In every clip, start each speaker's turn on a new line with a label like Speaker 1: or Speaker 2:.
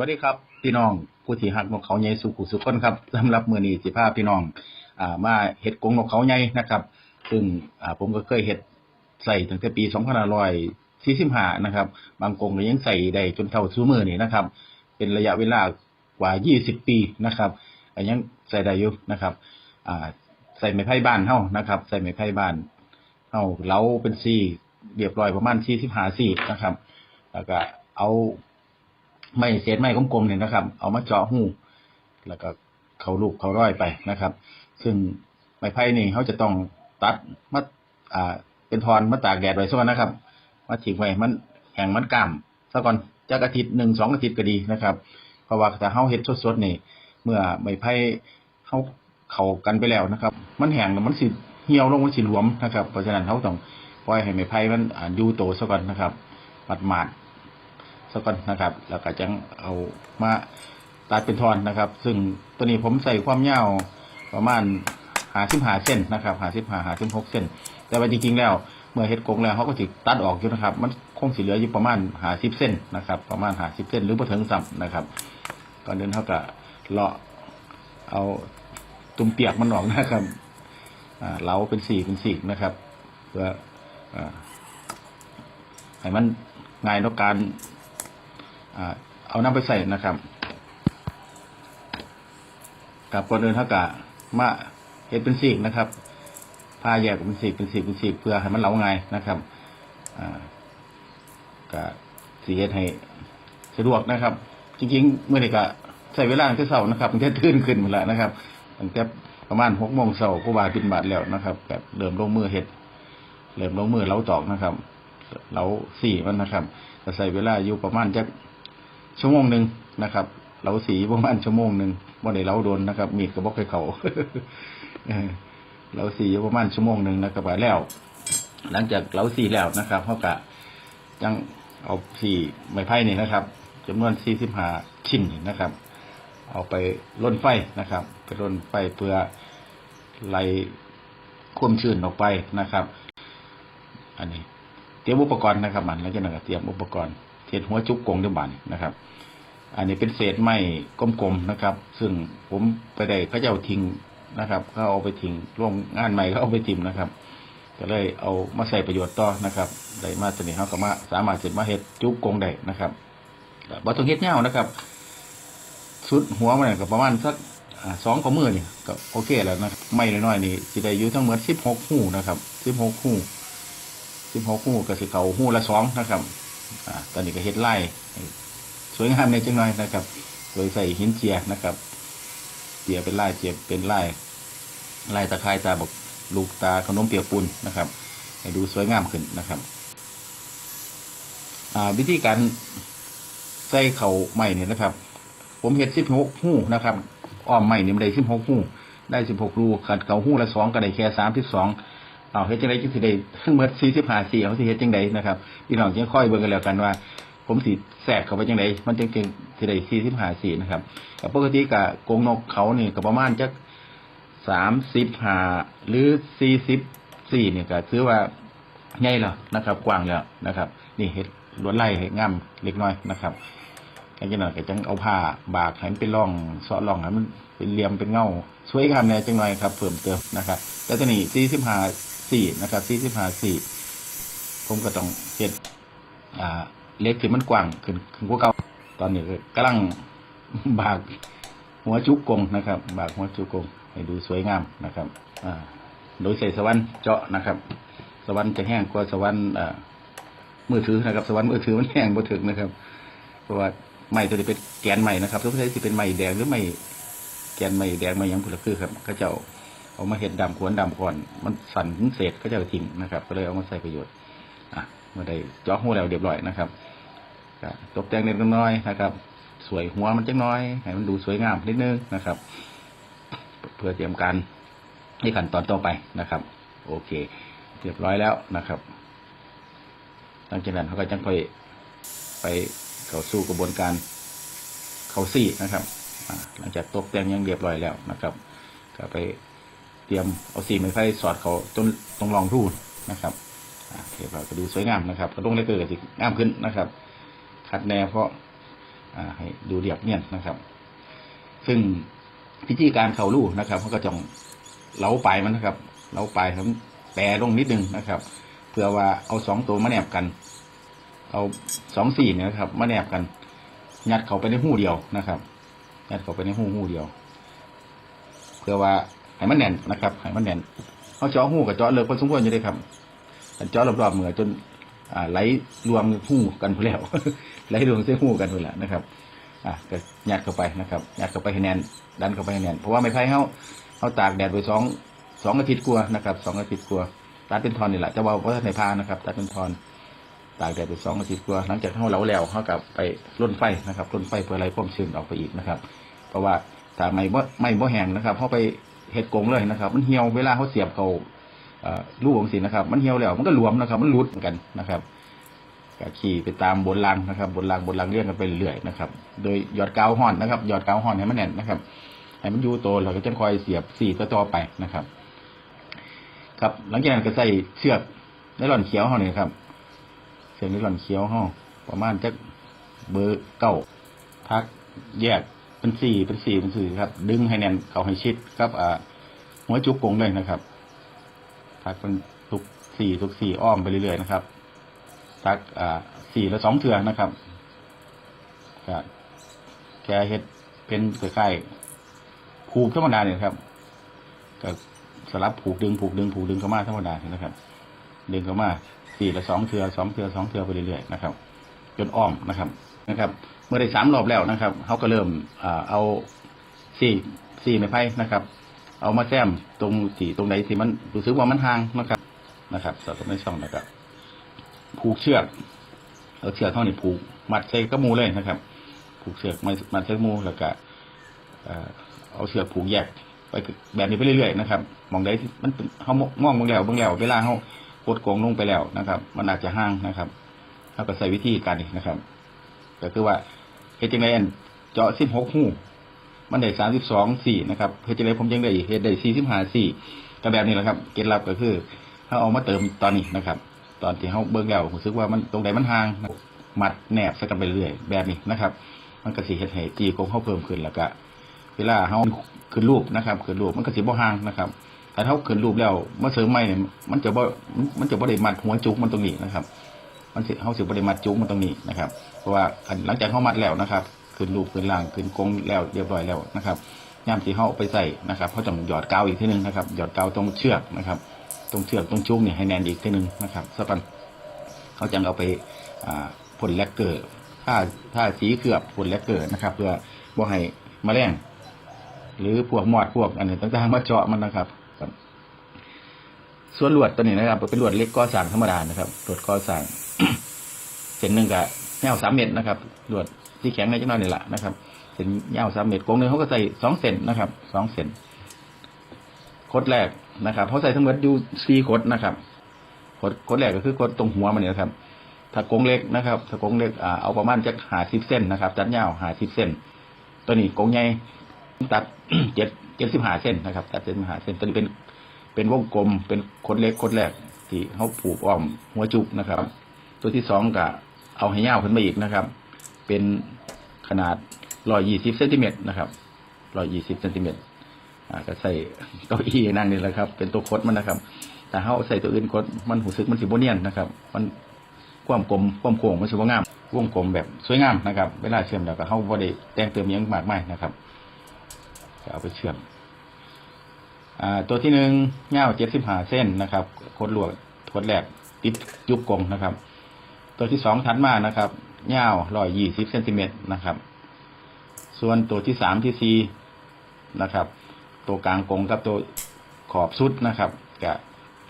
Speaker 1: วัสดีครับ พี่น้องผู้ที่หักนกเขาใหญ่สุขุสุขคนครับสำหรับมือนี้สิพาพี่น้องอ่ามาเห็ดกงนกเขาใหญ่นะครับ ซึ่งอ่าผมก็เคยเห็ดใส่ตั้งแต่ปี2545นร้อยสี่สิบห้านะครับ บางกงก็ยังใส่ได้จนเท่าซูมือนี่นะครับ เป็นระยะเวลากว่า20ปีนะครับยังใส่ได้อยู่นะครับอ่าใส่ไม้ไผ่บ้านเฮานะครับ ใส่ไม้ไผ่บ้านเฮาเล้าเป็นซี่เรียบร้อยประมาณ45ซี่นะครับ แล้วก็เอา ไม้เศษไม้กลมๆเนี่ยนะครับ เอามาเจาะหูแล้วก็เขาลูกเขาร้อยไปนะครับ ซึ่งไม้ไผ่นี่เขาจะต้องตัดมาอ่า เป็นทอนมาตากแดดไว้ซะก่อนนะครับ มาทิ้งไว้มันแห้งมันกล้ามซะก่อนจักอาทิตย์หนึ่งสองอาทิตย์ก็ดีนะครับ เพราะว่าถ้าเฮาเฮ็ดสดๆนี่ เมื่อไม้ไผ่เฮาเขากันไปแล้วนะครับ มันแห้งแล้วมันสิเหี่ยวลงมันสิหลวมนะครับ เพราะฉะนั้นเฮาต้องปล่อยให้ไม้ไผ่มันอยู่โตซะก่อนนะครับหมาด ๆซะก่อนนะครับ แล้วก็จังเอามาตัดเป็นทอนนะครับ ซึ่งตัวนี้ผมใส่ความยาวประมาณ55เส้นนะครับ55 56เส้น แต่ว่าจริงๆแล้ว เมื่อเฮ็ดกงแล้วเขาก็สิตัดออกอยู่นะครับ มันคงสิเหลืออยู่ประมาณ50เส้นนะครับ ประมาณ50เส้นหรือบ่ถึงซ้ำนะครับก่อนเดินเขาก็เลาะเอาตุ่มเปียกมันออกนะครับเล้าเป็นสี่เป็นสี่นะครับเพื่อให้มันง่ายต่อการ เอาน้ำไปใส่นะครับกับก่อนเดินเขาก็มาเห็ดเป็นสีกนะครับพาแยกเป็นสีกเป็นสีกเป็นสีกเพื่อให้มันเหล้าง่ายนะครับอ่าก็สีเฮ็ดให้สะดวกนะครับ จริงๆเมื่อไหร่ก็ใส่เวลาตั้งแต่เช้านะครับตั้งแต่ตื่นขึ้นหมดแล้วนะครับตั้งแต่ประมาณหกโมงเช้าผู้บาบินบาทแล้วนะครับแบบเริ่มลงมือเฮ็ดเริ่มลงมือเล้าตอกนะครับเล้าสี่มันนะครับก็ใส่เวลาอยู่ประมาณจัก ชั่วโมงหนึ่งนะครับเล้าสีประมาณชั่วโมงหนึ่งบ่ได้เล้าโดนนะครับ มีดก็บ่เคยเขาเออเล้าสีประมาณชั่วโมงหนึ่งนะครับไปแล้ว หลังจากเล้าสีแล้วนะครับเขากะยังเอาสีไม้ไผ่นี่นะครับจำนวน45ชิ้นนี่นนะครับ เอาไปร่นไฟนะครับ ไปร่นไฟเพื่อไล่ความชื้นออกไปนะครับ อันนี้เตรียมอุปกรณ์นะครับ มันแล้วจะนั่นก็เตรียมอุปกรณ์ เศษหัวจุกกงเด้วยบันนะครับ อันนี้เป็นเศษไม้กลมๆนะครับ ซึ่งผมไปได้เขาจะเอาทิ้งนะครับเขาเอาไปทิ้งร่วมงานใหม่เขาเอาไปทิ้งนะครับก็เลยเอามาใส่ประโยชน์ต่อนะครับได้มาตัวนี้เขาก็มาสามารถเสร็จมาเฮ็ดจุกกงได้นะครับบ่ต้องเฮ็ดเงาวนะครับสุดหัวมันก็ประมาณสักสองข้อมือนี่ก็โอเคแล้วนะไม่น้อยๆนี่สิได้อยู่ทั้งหมดสิบหกหูนะครับสิบหกหูสิบหกหูก็สิเขาหูละสองนะครับ อ่าตอนนี้ก็เฮ็ดไล่สวยงามในจังหน่อยนะครับ โดยใส่หินเจียนะครับ เจียเป็นไล่เจียเป็นไล่ไล่ตะไคร้ตาบอกลูกตาขนมเปียกปูนนะครับให้ดูสวยงามขึ้นนะครับวิธีการใส่เข่าใหม่เนี่ยนะครับ ผมเห็ดสิบหกหู้นะครับอ้อมใหม่เนี่ยมันได้สิบหกหู้ได้สิบหกรูขัดเก่าหู้ละสองก็ได้แค่สามสิบสอง เอาเฮ็ดจังไดจึงสิได้ทั้งหมดสี่สิบห้าสี่เอาสิเฮ็ดจังไดนะครับพี่น้องจะค่อยเบิ่งกันแล้วกันว่า ผมสิแทรกเข้าไปจังไดมันจึงจึงสิได้สี่สิบห้าสี่นะครับกับปกติกับกรงนกเขานี่ก็ประมาณจักสามสิบหาหรือสี่สิบสี่เนี่ยก็ถือว่าใหญ่แล้วนะครับ กว้างแล้วนะครับ นี่เฮ็ดลวดไล่ให้งามเล็กน้อยนะครับกันจังหน่อยก็จังเอาผ้าบากให้มันเป็นร่องเสาะร่องให้มันเป็นเหลี่ยมเป็นเงาสวยงามแน่จังหน่อยครับเพิ่มเติมนะครับแล้วตัวนี้สี่ สี่นะครับสี่สิบห้าสี่ผมก็ต้องเฮ็ดอ่าเล็กขึ้นมันกว้างขึ้นขึ้นกว่าเก่าตอนนี้ก็กำลังบากหัวจุกกงนะครับ บากหัวจุกกงให้ดูสวยงามนะครับอ่าโดยใส่สวรรค์เจาะนะครับ สวรรค์จะแห้งกว่าสวรรค์อ่ามือถือนะครับ สวรรค์มือถือมันแห้งบ่ถึงนะครับ เพราะว่าไม้ตัวนี้เป็นแกนใหม่นะครับทุกท่านที่เป็นไม้แดงหรือไม้แกนไม้แดงไม้ยังผุละคือครับก็จะเอา เอามาเห็ดดำขวนดำก่อน มันสั่นเศษก็จะทิ้งนะครับ ก็เลยเอามาใส่ประโยชน์อะเมื่อได้เจาะหูแล้วเรียบร้อยนะครับตกแต่งเล็กน้อยนะครับ สวยหัวมันจังน้อยให้มันดูสวยงามนิดนึงนะครับ เพื่อเตรียมการในขั้นตอนต่อไปนะครับ โอเค เรียบร้อยแล้วนะครับหลังจากนั้นเขาก็จังค่อยไปเข้าสู่กระบวนการเขาซี่นะครับหลังจากตกแต่งยังเรียบร้อยแล้วนะครับ ก็ไป เตรียมเอาสีไม้ไฟสอดเขาจนตรงรองรูนะครับอ่าเรียบร้อยก็ดูสวยงามนะครับกระดงเลเกอร์ก็สิงามขึ้นนะครับขัดแนวเพราะให้ดูเรียบเนียนนะครับ ซึ่งพิธีการเข่าลู่นะครับเขาก็จะเล้าปลายมันนะครับเล้าปลายครับแปรลงนิดนึงนะครับ เพื่อว่าเอาสองตัวมาแนบกัน เอาสองสี่เนี่ยนะครับ มาแนบกัน ยัดเขาไปในหู้เดียวนะครับยัดเขาไปในหู้หู้เดียว เพื่อว่า ให้มันแน่นนะครับให้มันแน่นเอาเจาะหูกับเจาะเลิกพอสมควรอยู่เลยครับเจาะรอบๆเหมือจนไหลรวมหูกันไปแล้วไหลรวมเส้นหูกันไปแล้วนะครับอะก็ยัดเข้าไปนะครับยัดเข้าไปให้แน่นดันเข้าไปให้แน่นเพราะว่าไม้ไผ่เขาเขาตากแดดไว้สองสองอาทิตย์กลัวนะครับสองอาทิตย์กลัวตัดเป็นทอนนี่แหละจะว่าว่าในพานะครับตัดเป็นทอนตากแดดไปสองอาทิตย์กลัวหลังจากเขาเหลาแล้วเขากลับไปร่นไฟนะครับร่นไฟเพื่ออะไรความชื้นออกไปอีกนะครับ เพราะว่าถ้าไม่บ่ไม่บ่แห้งนะครับเขาไป เห็ดกงเลยนะครับ มันเหี่ยวเวลาเขาเสียบเขาลูกของสินะครับ มันเหี่ยวแล้วมันก็หลวมนะครับ มันรุดเหมือนกันนะครับก็ขี่ไปตามบนรางนะครับ บนรางบนรางเรียงกันไปเรื่อยๆนะครับ โดยหยอดกาวห่อนนะครับหยอดกาวห่อนให้มันแน่นนะครับให้มันอยู่โตเราก็จะคอยเสียบสี่ต่อๆไปนะครับ ครับ หลังจากนั้นก็ใส่เชือกไนลอนเขียวเขาเนี่ครับเชือกไนลอนเขียวเขาประมาณจะเบอร์เก้าพักแยก เป็นสี่เป็นสี่เป็นสี่ครับ ดึงให้แน่นเขาให้ชิดครับอ่าหัวจุกกงเลยนะครับพักเป็นทุกสี่ทุกสี่อ้อมไปเรื่อยๆนะครับสักอ่าสี่และสองเถื่อนะครับก็แกเฮ็ดเป็นคล้ๆผูกธรรมดาเนี่ยครับก็สลับผูกดึงผูกดึงผูกดึงเข้ามาธรรมดาเนี่ยนะครับ ดึงเข้ามาสี่และสองเถื่อสองเถื่อสองเถื่อไปเรื่อยๆนะครับ จนอ้อมนะครับ นะครับ เมื่อได้สามรอบแล้วนะครับเขาก็เริ่มเอาสี่สี่ไม้ไผ่นะครับ เอามาแซมตรงสีตรงไหนที่มันรู้สึกว่ามันห่างนะครับนะครับสอดไม่ช่องนะครับ ผูกเชือกเอาเชือกเท่านี้ผูกมัดใส่กระมูเลยนะครับ ผูกเชือกมัดมัดใส่กระมูแล้วก็เอาเชือกผูกแยกไปแบบนี้ไปเรื่อยๆนะครับมองได้ที่มันเขามองเบางแล้วเบางแล้วเวลาเขากดโกงลงไปแล้วนะครับ มันอาจจะห่างนะครับเขาก็ใส่วิธีการนี้นะครับ ก็คือว่าเฮจังไดอันเจาะสิบหกหูมันได้สามสิบสองสี่นะครับเฮจังไดผมยังได้เฮดได้สี่สิบห้าสี่ก็แบบนี้แหละครับเกณฑ์ลับก็คือเขาเอามาเติมตอนนี้นะครับ ตอนที่เขาเบิ่งแล้วรู้สึกว่ามันตรงไหนมันห่างมัดแนบสกันไปเรื่อยแบบนี้นะครับ มันก็สิเฮ็ดให้จีกงเขาเพิ่มขึ้นแล้วก็เวลาเขาขึ้นรูปนะครับขึ้นรูปมันก็สิบ่ห่างนะครับแต่ถ้าขึ้นรูปแล้วมาเสริมใหม่เนี่ยมันจะบ่มันจะบ่ได้มัดหัวจุกมันตรงนี้นะครับ มันสิเขาสิบ่ได้มัดจุกมันตรงนี้นะครับ เพราะว่าหลังจากเขามัดแล้วนะครับขึ้นรูปขึ้นล่างขึ้นกงแล้วเรียบร้อยแล้วนะครับย่ามที่เขาเอาไปใส่นะครับเขาต้องหยอดกาวอีกทีหนึงนะครับหยอดกาวตรงเชือกนะครับตรงเชือกตรงจุกเนี่ยให้แน่นอีกทีหนึงนะครับสักปันเขาจะเอาไปอ่าพ่นแลกเกอร์ถ้าถ้าสีเกือบพ่นแลกเกอร์นะครับ เพื่อบ่ให้แมลงหรือพวกมอดพวกอันนี้ต่างๆมาเจาะมันนะครับส่วนลวดตัวนี้นะครับเป็นลวดเล็กก่อสางธรรมดานะครับลวดก่อสาง เส้นหนึ่งกับยาวสามเมตรนะครับลวดที่แข็งในจังหน่อยนี่แหละนะครับเส้นยาวสามเมตรกงหนึ่งเขาก็ใส่สองเซนนะครับสองเซนโคดแรกนะครับเขาใส่ทั้งหมดอยู่สี่โคดนะครับโคดโคดแรกก็คือโคดตรงหัวมันเนี่ยนะครับ ถ้ากงเล็กนะครับถ้ากงเล็กอเอาประมาณจะหาสิบเส้นนะครับตัดยาวหาสิบเส้น ตัวนี้กงใหญ่ตัดเจ็ดเจ็ดสิบห้าเส้นนะครับ ตัดเจ็ดสิบห้าเส้นตัวนี้เป็นเป็นวงกลมเป็นโคดเล็กโคดแรกที่เขาผูกอ้อมหัวจุกนะครับ ตัวที่สองก็เอาให้ยาวขึ้นมาอีกนะครับ เป็นขนาดร้อยยี่สิบเซนติเมตรนะครับร้อยยี่สิบเซนติเมตรก็ใส่เก้าอี้นั่งนี่แหละครับ เป็นตัวคดมันนะครับแต่เขาใส่ตัวอื่นคดมันหูซึกมันสิบโบเนียนนะครับ มันความกลมความโค้งมันสิบงามวงกลมแบบสวยงามนะครับ เวลาเชื่อมแล้วก็เขาบ่ได้แต่งเติมยังมากมายนะครับก็เอาไปเชื่อมอตัวที่หนึ่งเงาเจ็ดสิบห้าเส้นนะครับโคดลวดโคดแรกติดยุบกลมนะครับ ตัวที่สองถัดมานะครับเงาร้อยยี่สิบเซนติเมตรนะครับ ส่วนตัวที่สามที่สี่นะครับ ตัวกลางกลมกับตัวขอบสุดนะครับกับ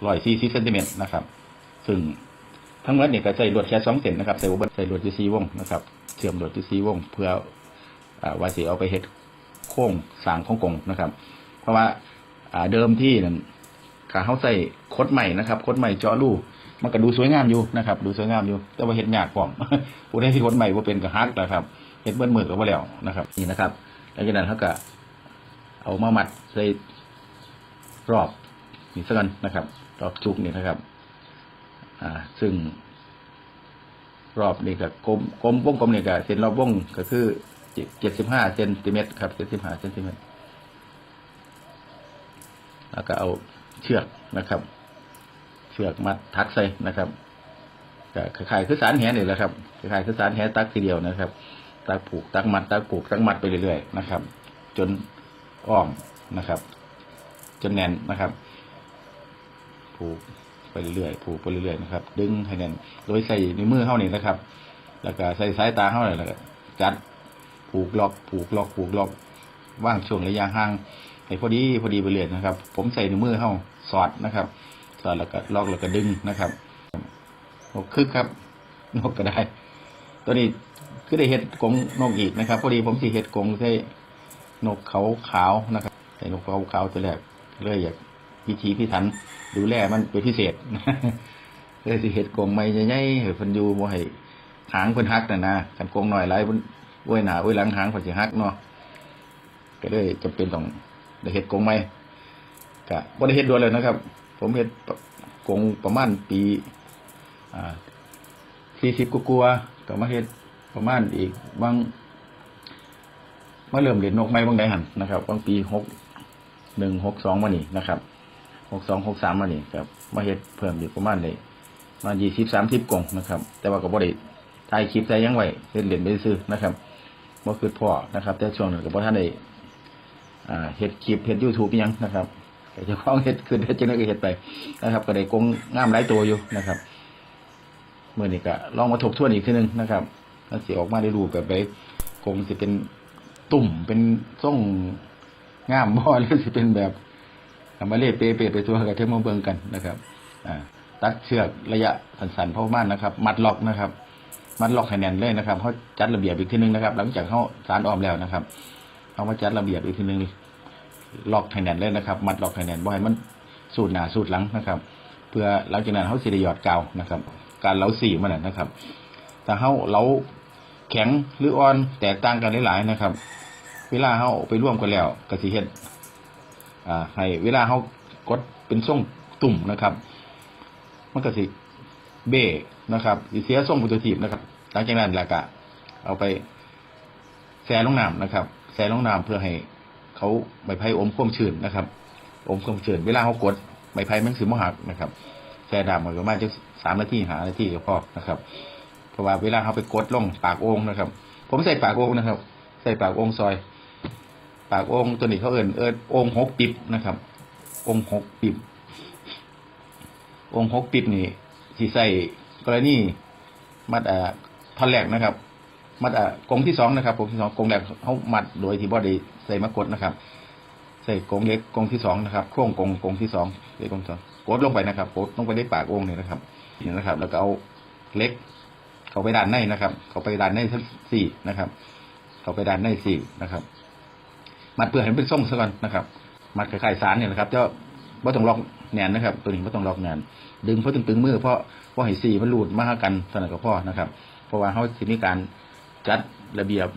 Speaker 1: ร้อยสี่สิบเซนติเมตรนะครับ ซึ่งทั้งหมดเนี่ยก็ใส่ลวดแค่สองเส้นนะครับใส่ลวดใส่ลวดที่สี่วงนะครับ เชื่อมลวดที่สี่วง เพื่ออ่าว่าสีเอาไปเฮ็ดโค้งสางของกงนะครับ เพราะว่าอ่าเดิมที่นั่นขาเขาใส่คดใหม่นะครับคดใหม่เจาะรู มันก็ดูสวยงามอยู่นะครับ ดูสวยงามอยู่ แต่ว่าเห็ดยากกว่าผู้ใดที่คดใหม่ว่าเป็นกระฮักนะครับเห็ดเบิ้ลมือก็ว่าแล้วนะครับ นี่นะครับหลังจากนั้นเขาก็เอามามัดใส่รอบนี่สักกันนะครับ รอบจุกนี่นะครับ อ่า ซึ่ง รอบนี่ก็กลมกลมวงกลมนี่ก็เส้นรอบวงก็คือเจ็ดสิบห้าเซนติเมตรครับเจ็ดสิบห้าเซนติเมตรแล้วก็เอาเชือกนะครับ เชือกมัดทักใส่นะครับก็คล้ายๆคือสารแหนี่แหละครับคล้ายๆคือสารแหตักทีเดียวนะครับ ตักผูกตักมัดตักผูกตักมัดไปเรื่อยๆนะครับ จนอ้อมนะครับ จนแน่นนะครับ ผูกไปเรื่อยๆผูกไปเรื่อยๆนะครับ ดึงให้แน่นโดยใส่ในมือเข้านี่นะครับ แล้วก็ใส่สายตาเข้าเลยแล้วก็จัดผูกล็อกผูกล็อกผูกล็อกว่างช่วงระยะห่างให้พอดีพอดีไปเรื่อยนะครับ ผมใส่ในมือเข้าสอดนะครับ สอดแล้วก็ลอกแล้วก็ดึงนะครับนกคึกครับนกก็ได้ ตัวนี้คือได้เห็ดกงนกอีกนะครับ พอดีผมสิเห็ดกงใส่นกเขาขาวนะครับใส่นกเขาขาวตัวแรกเลยอยากพิธีพิถันดูแลมันเป็นพิเศษเลยสิเห็ดกงไม่ใหญ่ๆให้เพิ่นอยู่บ่ให้หางเพิ่นหักน่ะนะกันกงหน่อยหลายเพิ่นอวยหน้าอวยหลังหางเพิ่นสิหักเนาะก็เลยจำเป็นต้องได้เห็ดกงใหม่ก็บ่ได้เฮ็ดด่วนเลยนะครับ ผมเฮ็ดกงประมาณปีอ่า40กว่าก็มาเฮ็ดประมาณอีกบางมาเริ่มเรียนนกไม้บางใดหันนะครับบางปี6 1 6 2มานี่นะครับ62 63มมานี่ครับมาเฮ็ดเพิ่มอีกประมาณได้มา20 30กล่องนะครับ แต่ว่าก็บ่ได้ถ่ายคลิปใส่หยังไหวเฮ็ดเล่นไปซื่อนะครับบ่คือพ่อนะครับ แต่ช่วงนั้นก็บ่ทันได้เฮ็ดคลิปเฮ็ด YouTube อิหยังนะครับ แต่จ้าของเฮ็ดคือเฮ็ดจังไดก็เฮ็ดไปนะครับ ก็ได้กงงามหลายตัวอยู่นะครับเมื้อนี้ก็ลองมาทบทวนอีกทีนึงนะครับแล้วสิออกมาได้รูปแบบใดคงสิเป็นตุ่มเป็นทรงงามบ่อหรือสิเป็นแบบทำมาเล่เปเปไปตัวกับเทมเบิงกันนะครับอ่าตัดเชือกระยะสั้นๆเพราะมานนะครับ มัดล็อกนะครับ มัดล็อกให้แน่นเลยนะครับเขาจัดระเบียบอีกทีนึงนะครับ หลังจากเขาสารออมแล้วนะครับเขามาจัดระเบียบอีกทีนึง ลอกให้แน่นเลยนะครับ มัดลอกให้แน่นบ่ให้มันสูดหน้าสูดหลังนะครับ เพื่อหลังจากนั้นเขาสิได้หยอดกาวนะครับ การเล้าสีมันนะครับถ้าเขาเล้าแข็งหรืออ่อนแตกต่างกันหลายๆนะครับ เวลาเขาเอาไปร่วมกันแล้วกสิเฮ็ดอ่าให้เวลาเขากดเป็นทรงตุ่มนะครับ มันก็สิเบ้นะครับเสียทรงปุถุทีบนะครับ หลังจากนั้นแล้วก็เอาไปแช่ลงน้ำนะครับแช่ลงน้ำเพื่อให้ เขาใบไผ่อมความชื้นนะครับ อมความชื้นเวลาเขากดใบไผ่มันสิมหักนะครับแช่น้ำมันประมาณจะสามนาทีหานาทีก็พอนะครับเพราะว่าเวลาเขาไปกดลงปากโอ่งนะครับ ผมใส่ปากโอ่งนะครับ ใส่ปากโอ่งซอย ปากองค์ตัวนี้เขาเอินเอินองค์หกปิบนะครับองค์หกปิบองค์หกปิบนี่ที่ใส่กรณีมัดอ่าท่อนแรกนะครับ มัดอ่ากงที่สองนะครับกงที่สองกงแรกเขามัดโดยที่บอดีใส่มากดนะครับ ใส่กงเล็กกงที่สองนะครับโค้งกงกงที่สองเล็กกงสองกดลงไปนะครับกดลงไปในปากองค์นี่นะครับนี่นะครับ แล้วก็เอาเล็ก เขาไปด้านในนะครับ เขาไปด้านในทั้งสี่นะครับ เขาไปด้านในสี่นะครับ มัดเพื่อให้เป็นทรงซะก่อนนะครับ มัดคล้ายๆสารเนี่ยนะครับเจ้าบ่ต้องล็อกแหนนนะครับ ตัวนี้บ่ต้องล็อกแหนนดึงเพราะตึงๆมือเพราะเพราะให้สีมันหลุดมาหากันเท่านั้นก็พอนะครับ เพราะว่าเขาสิมีการ จัดระเบียบ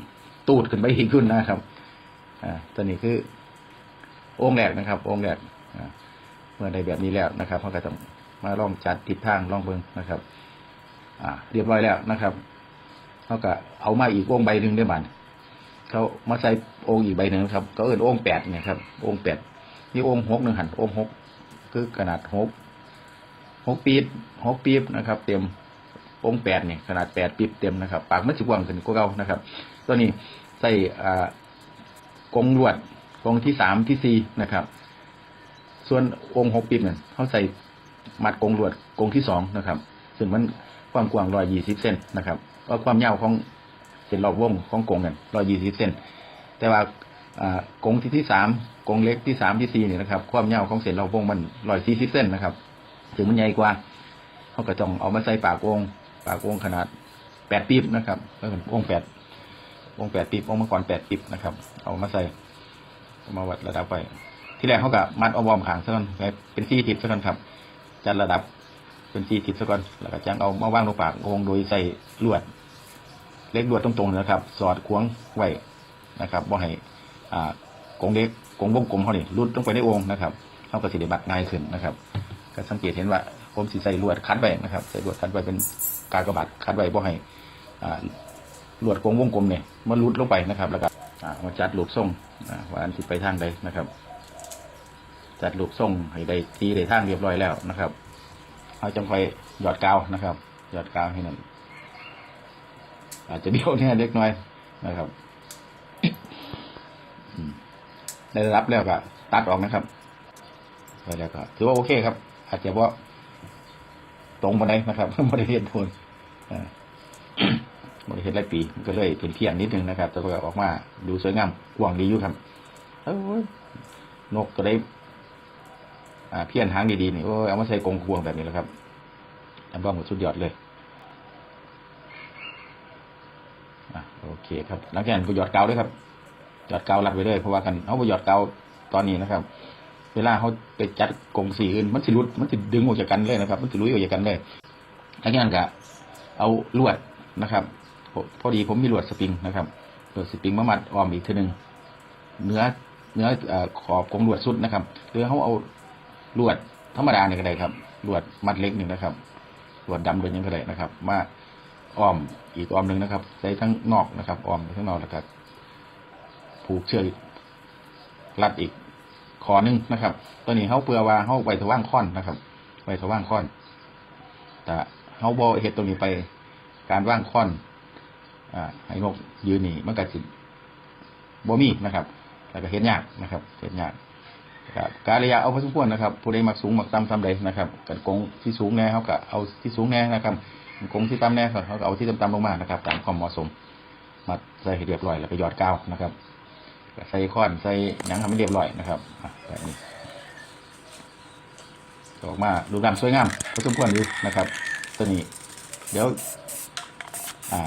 Speaker 1: ตูดขึ้นไปอีกขึ้นนะครับ อ่าตัวนี้คือโอ่งแรกนะครับโอ่งแรกเมื่อได้แบบนี้แล้วนะครับเขาก็ต้องมาลองจัดทิศทางลองเบิ่งนะครับ อ่า เรียบร้อยแล้วนะครับเขาก็เอามาอีกองใบหนึ่งได้บันเขามาใส่องค์อีกใบหนึ่งครับ ก็เอิ้นองค์แปดเนี่ยครับ องค์แปดนี่องค์หกหนึ่งหันองค์หกคือขนาดหกหกปีบหกปีบนะครับ เต็ม องแปดเนี่ยขนาดแปดปีบเต็มนะครับ ปากมันสิกว้างขึ้นกว่าเก่านะครับ ตัวนี้ใส่อ่ากงลวดกงที่สามที่สี่นะครับ ส่วนองค์หกปีบเนี่ยเขาใส่มัดกงลวดกงที่สองนะครับ ซึ่งมันความกว้างร้อยยี่สิบเซนนะครับว่าความยาวของเส้นรอบวงของกงกันร้อยยี่สิบเซนแต่ว่าอ่ากงที่ที่สามกงเล็กที่สามที่สี่เนี่ยนะครับ ความยาวของเส้นรอบวงมันร้อยสี่สิบเซนนะครับ ถึงมันใหญ่กว่าเขาก็ต้องเอามาใส่ปากวง ปากวงขนาดแปดปีบนะครับก็เป็นวงแปดวงแปดปีบวงมังกรแปดปีบนะครับ เอามาใส่มาวัดระดับไป ที่แรกเขากับมัดเอาวอมขางซะก่อนเป็นสี่ทิศซะก่อนครับ จัดระดับเป็นสี่ทิศซะก่อนแล้วก็จังเอามาว่างลงปากวงโดยใส่ลวด เล็กดวดตรงๆนะครับ สอดควงไว้นะครับบ่ให้อ่ากงเล็กกงวงกลมเขานี่รุดลงไปในองค์นะครับเขาก็สิได้บัดง่ายขึ้นนะครับ ก็สังเกตเห็นว่าผมสิใส่ลวดคัดไว้นะครับใส่ลวดคัดไว้เป็น กากระบาดคัดไว้บ่ให้อ่าลวดกงวงกลมเนี่ยมันลุดลงไปนะครับแล้วก็มาจัดลูกทรงว่าอันสิไปทางใดนะครับ จัดลูกทรงให้ได้ทีได้ทางเรียบร้อยแล้วนะครับเอาจังไฟหยอดกาวนะครับ หยอดกาวให้นั่นอาจจะเบี้ยวเนี่ยเล็กน้อยนะครับได้รับแล้วก็ตัดออกนะครับไปแล้วก็ถือว่าโอเคครับ อาจจะว่า ตรงมาได้นะครับบริเวณโทนอ่าบริเวณไรปีก็เลยเป็นเพียนนิดนึงนะครับ แต่ก็ออกมาดูสวยงามกว้างดีอยู่ครับนกก็ได้อ่าเพี้ยนหางดีๆนี่โอ้เอามาใส่กรงควงแบบนี้แล้วครับจำบ้องหมดสุดยอดเลยโอเคครับหลังจากนั้นก็หยอดเกาด้วยครับหยอดเกาวรัดไว้เลยเพราะว่ากันเขาไปหยอดเกาตอนนี้นะครับ เวลาเขาไปจัดกงสีอื่นมันสิรุดมันสิดึงออกจากกันเลยนะครับ มันสิรุยออกจากกันเลยหลังนั้นก็เอาลวดนะครับพอดีผมมีลวดสปริงนะครับลวดสปริงมามัดออมอีกทีหนึ่งเนื้อเนื้ออขอบของลวดสุดนะครับหรือเขาเอาลวดธรรมดาเนี่ยก็ได้ครับลวดมัดเล็กหนึ่งนะครับลวดดำลวดยังก็ได้นะครับ มาอ้อมอีกอ้อมหนึ่งนะครับ ใส่ทั้งนอกนะครับอ้อมทั้งนอกแล้วก็ผูกเชือกรัดอีก คอหนึ่งนะครับ ตัวนี้เขาเปลือว่าเขาไว้ทว่างค้อนนะครับไว้ทว่างค้อน แต่เขาบอเห็ดตรงนี้ไปการว่างค้อน อ่าให้นกยืนหนีมันก็สิบ่มีนะครับแล้วก็เห็นยากนะครับเห็นยากครับการระยะเอาพอสมควรนะครับ ผู้ใดมักสูงมักต่ำทำใดนะครับกันกงที่สูงแน่เขาก็เอาที่สูงแน่นะครับกงที่ต่ำแน่เขาก็เอาที่ต่ำๆลงมานะครับ ตามความเหมาะสมมาใส่ให้เรียบร้อยแล้วก็หยอดกาวนะครับ ใส่ค้อนใส่หนังทำให้เรียบร้อยนะครับอะแบบนี้ออกมาดูดำสวยงามพอสมควรอยู่นะครับ ตัวนี้ เดี๋ยวอ่า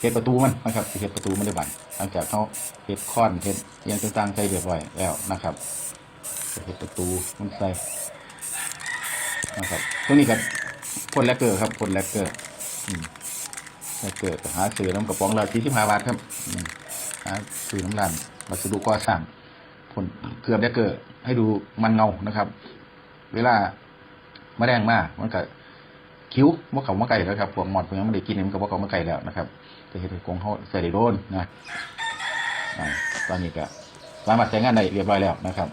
Speaker 1: เฮ็ดประตูมันนะครับเฮ็ดประตูมันได้บันหลังจากเขาเฮ็ดค้อนเฮ็ดอหยังต่างๆใส่เรียบร้อยแล้วนะครับเฮ็ดประตูมันใส่นะครับตรงนี้ก็พ่นแลกเกอร์ครับพ่นแลกเกอร์แลกเกอร์หาซื้อน้ำกระป๋องละสี่สิบห้าบาทครับาซื้อน้ำร้านวัสดุก่อสร้างพ่นเกลือแลกเกอร์ให้ดูมันเงานะครับ เวลาแมลงมามันก็คิ้วว่าเขามาไก่แล้วครับพวกหมอดพวกนี้มันได้กินมันก็ว่าเขามาไก่แล้วนะครับจะเห็นกงเขาใส่ได้โดนนะตอนนี้ก็สามารถใช้งานได้เรียบร้อยแล้วนะครับ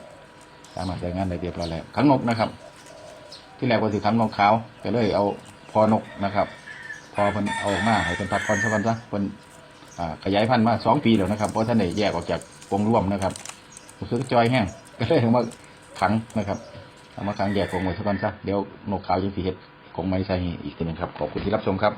Speaker 1: สามารถใช้งานได้เรียบร้อยแล้วขังนกนะครับ ที่แรกว่าสิขังนกขาวก็เลยเอาพอนกนะครับ พอเพิ่นเอาออกมาให้เป็นพักผ่อนสักวันซะเพิ่น ขยายพันธุ์มาสองปีแล้วนะครับเพราะท่านได้แยกออกจากกรงร่วมนะครับรู้สึกจอยแห้งก็เลยถึงมาขังนะครับเอามาขังแยกกรงไว้สักวันซะเดี๋ยวนกขาวยังสีเห็ดคงไม้ใช่อีกทีหนึงครับขอบคุณที่รับชมครับ